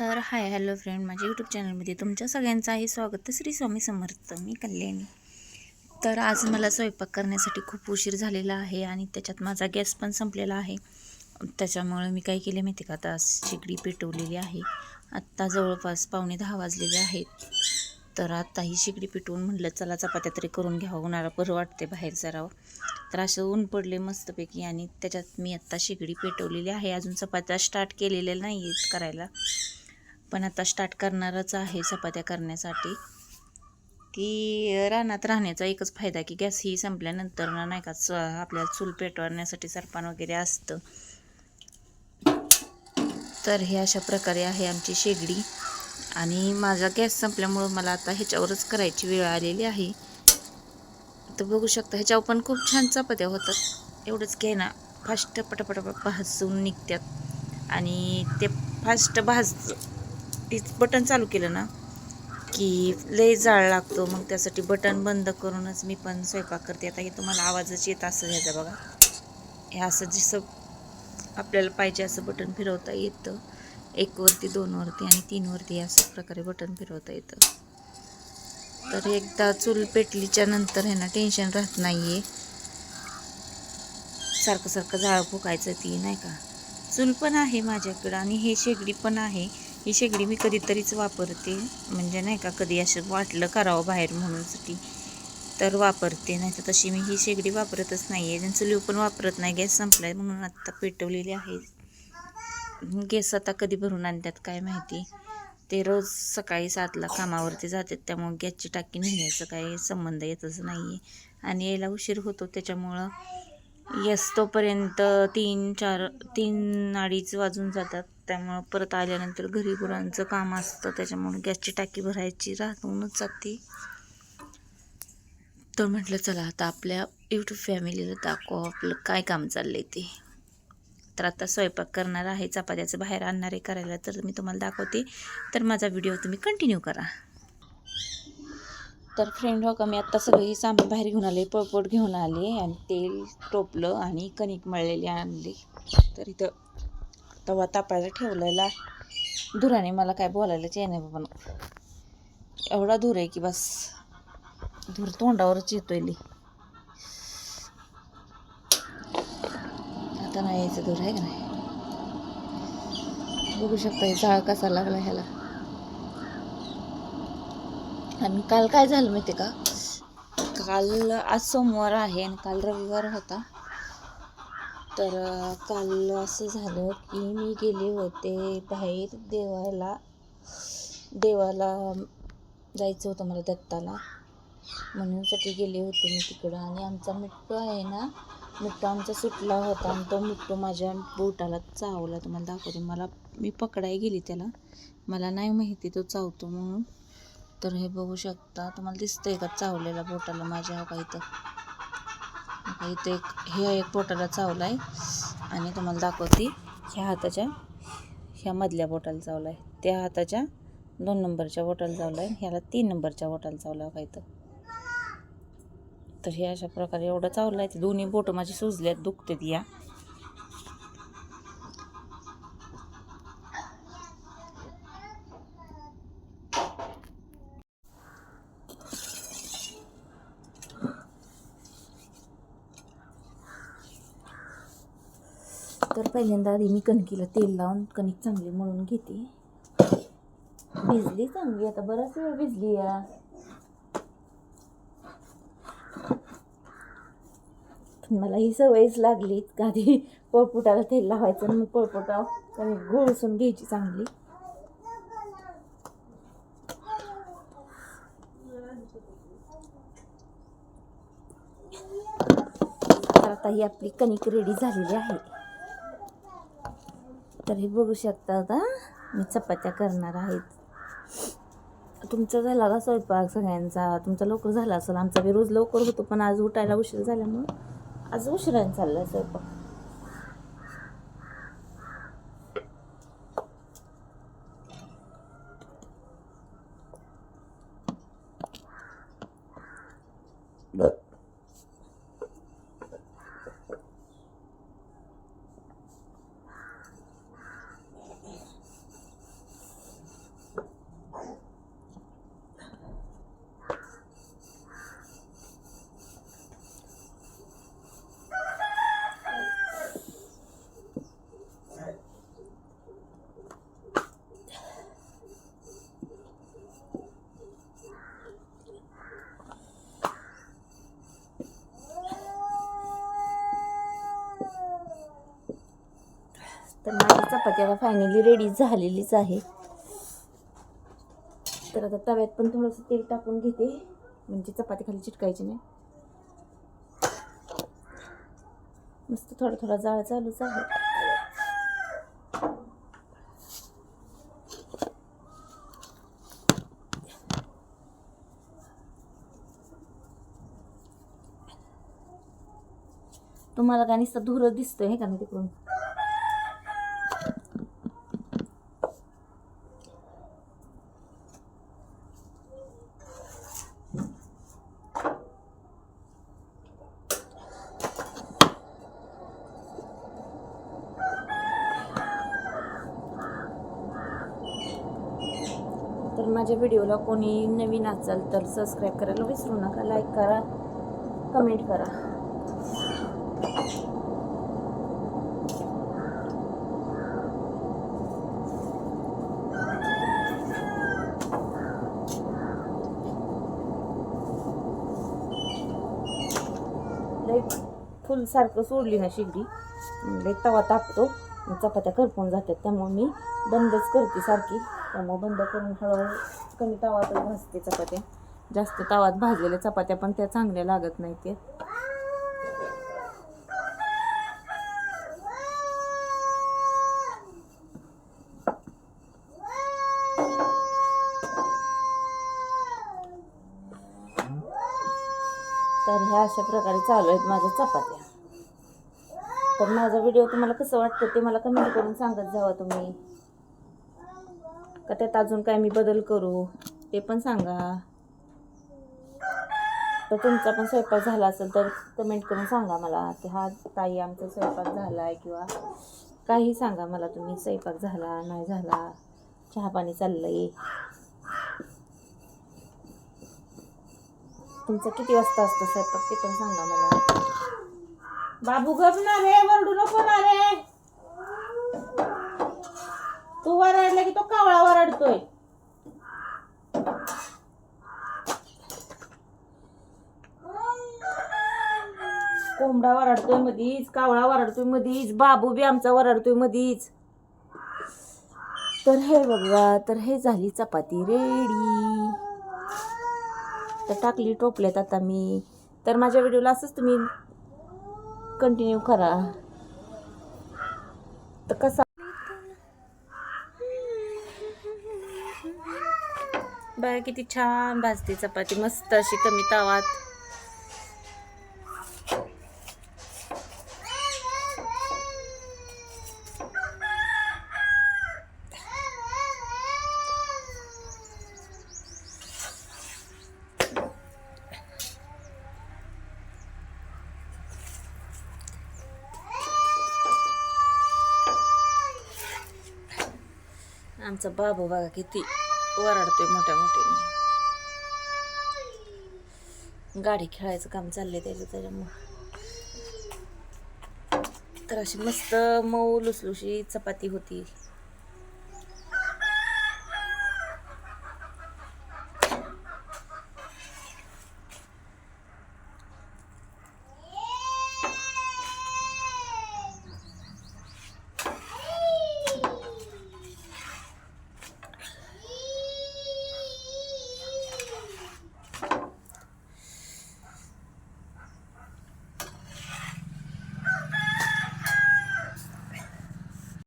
तर hi hello friend माझ्या YouTube चॅनलमध्ये तुमच्या सगळ्यांचं आहे. स्वागत श्री स्वामी समर्थ मी कल्याणी. तर आज मला स्वयंपाक करण्यासाठी खूप उशीर झालेला आहे आणि त्याच्यात माझा गॅस पण संपलेला आहे. त्याच्यामुळं मी काय केले माहिती का? आता शेगडी पेटवलेली आहे. आत्ता जवळपास पावणे दहा वाजलेले आहेत. तर आता ही शेगडी पेटवून म्हटलं चला चपात्या तरी करून घ्यावं उन्हाळा बरं वाटते बाहेर जरावं तर असं ऊन पडले मस्तपैकी आणि त्याच्यात मी आत्ता शेगडी पेटवलेली आहे. अजून चपात्या स्टार्ट केलेल्या नाही आहेत करायला. पण आता स्टार्ट करणारच आहे चपात्या करण्यासाठी. की रानात राहण्याचा एकच फायदा की गॅस ही संपल्यानंतर ना नाही का च आपल्याला चूल पेटवण्यासाठी सरपान वगैरे असतं. तर हे अशा प्रकारे आहे आमची शेगडी. आणि माझा गॅस संपल्यामुळं मला आता ह्याच्यावरच करायची वेळ आलेली आहे. तर बघू शकता ह्याच्यावर पण खूप छान चपात्या होतात. एवढंच घे ना फास्ट पटापट भाजून निघतात आणि ते फास्ट भाज बटन चालू केलं ना की लय जाळ लागतो मग त्यासाठी बटन बंद करूनच मी पण स्वयंपाक करते. आता हे तुम्हाला आवाजच येत असं घ्यायचा बघा. हे असं जसं आपल्याला पाहिजे असं बटन फिरवता येतं. एकवरती दोनवरती आणि तीनवरती अशा प्रकारे बटन फिरवता येतं. तर एकदा चूल पेटलीच्या नंतर ह्यांना टेन्शन राहत नाही आहे सारखं सारखं जाळं फुकायचं ती नाही का? चूल पण आहे माझ्याकडं आणि हे शेगडी पण आहे. ही शेगडी मी कधीतरीच वापरते. म्हणजे नाही का कधी असं वाटलं करावं बाहेर म्हणूनसाठी तर वापरते नाही तर तशी मी ही शेगडी वापरतच नाही आहे चुलीव पण वापरत नाही. गॅस संपला आहे म्हणून आत्ता पेटवलेली आहे. गॅस आता कधी भरून आणतात काय माहिती. ते रोज सकाळी सातला कामावरती जातात. त्यामुळे गॅसची टाकी नेण्याचं काही संबंध येतच नाही आहे आणि यायला उशीर होतो. त्याच्यामुळं येस तोपर्यंत तीन चार तीन अडीच वाजून जातात. त्यामुळं परत आल्यानंतर घरी गुरांचं काम असतं त्याच्यामुळं गॅसची टाकी भरायची राहूनच जाते. तर म्हटलं चला आता आपल्या यूट्यूब फॅमिलीला दाखव आपलं काय काम चाललं आहे ते. तर आता स्वयंपाक करणार आहे चपात्याचं बाहेर आणणार आहे करायला तर मी तुम्हाला दाखवते. तर माझा व्हिडिओ तुम्ही कंटिन्यू करा. तर फ्रेंड हो का मी आत्ता सगळी सामान बाहेर घेऊन आले पळपट घेऊन आले आणि तेल टोपलं आणि कणिक मळलेली आणली. तर इथं तवा तापायला ठेवलेला धुराने मला काय बोलायलाच येणार बाबा. एवढा धूर आहे की बस. धूर तोंडावरच येतोय ली आता नाही यायचं धूर आहे का नाही? बघू शकता हे जाळ कसा लागला ह्याला. आणि काल काय झालं माहिती का? काल आज सोमवार आहे आणि काल रविवार होता. तर काल असं झालं की मी गेले होते बाहेर देवाला देवाला जायचं होतं मला दत्ताला. म्हणूनसाठी गेले होते मी तिकडं. आणि आमचा मिट्टू आहे ना मिट्टू आमचा सुटला होता आणि तो मिट्टू माझ्या बोटाला चावला. तुम्हाला दाखवते. मला मी पकडाय गेली त्याला. मला नाही माहिती तो चावतो म्हणून. तर हे बघू शकता तुम्हाला दिसतंय का चावलेला बोटाला माझ्या हा तर इथं? का इथं एक हे एक बोटाला चावला आहे. आणि तुम्हाला दाखवते ह्या हाताच्या ह्या मधल्या बोटाला चावला आहे. त्या हाताच्या दोन नंबरच्या बोटाला चावला आहे. ह्याला तीन नंबरच्या बोटाला चावला का तर हे अशा प्रकारे एवढं चावलं आहे. ते दोन्ही बोटं माझी सुजल्यात दुखतात या. तर पहिल्यांदा आधी मी कणकीला तेल लावून कणिक चांगली मळून घेते. भिजली चांगली आता बराच वेळ भिजली या. मला ही सवयच लागली आधी पळपुटाला तेल लावायचं आणि मग पळपुटा कणिक घोळसून घ्यायची चांगली. तर आता ही आपली कणिक रेडी झालेली आहे. तर हे बघू शकता आता. मी चपात्या करणार आहेत. तुमचा झाला का स्वयंपाक सगळ्यांचा? तुमचा लवकर झाला असेल. आमचा बी रोज लवकर होतो पण आज उठायला उशीर झाल्यामुळं आज उशिराने चालला स्वयंपाक. चपाती आता फायनली रेडी झालेलीच आहे. तर आता तव्यात पण थोडंसं तेल टाकून घेते. म्हणजे चपाती खाली चिटकायची नाही. मस्त थोडा थोडा जाळ चालूच आहे. तुम्हाला काय नुसतं धुरं दिसतोय हे का नाही तिकडून? माझ्या व्हिडिओला कोणी नवीन असाल तर सबस्क्राईब करायला विसरू नका. लाईक करा. कमेंट करा. फुलसारखं फुल सारखं सोडली ना शिगडी तवा तापतो. चपात्या करपून जातात. त्यामुळे मी बंदच करते सारखी. त्यामुळे बंद करून हळूहळू कमी तवात भाजते चपात्या. जास्त तवात भाजलेल्या चपात्या पण त्या चांगल्या लागत नाही ते तर ह्या अशा प्रकारे चालू आहेत माझ्या चपात्या. तर माझा व्हिडिओ तुम्हाला कसं वाटतं ते मला कमेंट करून सांगत जावा तुम्ही. का त्यात अजून काय मी बदल करू? ते पण सांगा. तर तुमचा पण स्वयंपाक झाला असेल तर कमेंट करून सांगा मला. की हा ताई आमचा स्वयंपाक झाला आहे किंवा काही सांगा मला तुम्ही. स्वयंपाक झाला नाही झाला? चहा पाणी चाललंय. तुमचा किती वाजता असतो स्वयंपाक ते पण सांगा मला. बाबू गपना रे वरडू नको ना रे तू वरडला की तो कावळा वरडतोय कोंबडा वरडतोय मधीच कावळा वरडतोय मधीच बाबू बी आमचा वरडतोय मधीच. तर हे बघा तर हे झाली चपाती रेडी. तर टाकली टोपल्यात आता मी. तर माझ्या व्हिडिओला असंच तुम्ही कंटिन्यू करा. तर कसा बघा किती छान भाजते चपाती मस्त अशी कमी तावात. आमचा बाबू बघा किती वराडतोय मोठ्या मोठ्याने. गाडी खेळायचं काम चाललंय त्याचं त्याच्यामुळं. तर अशी मस्त मऊ लुसलुशी चपाती होती.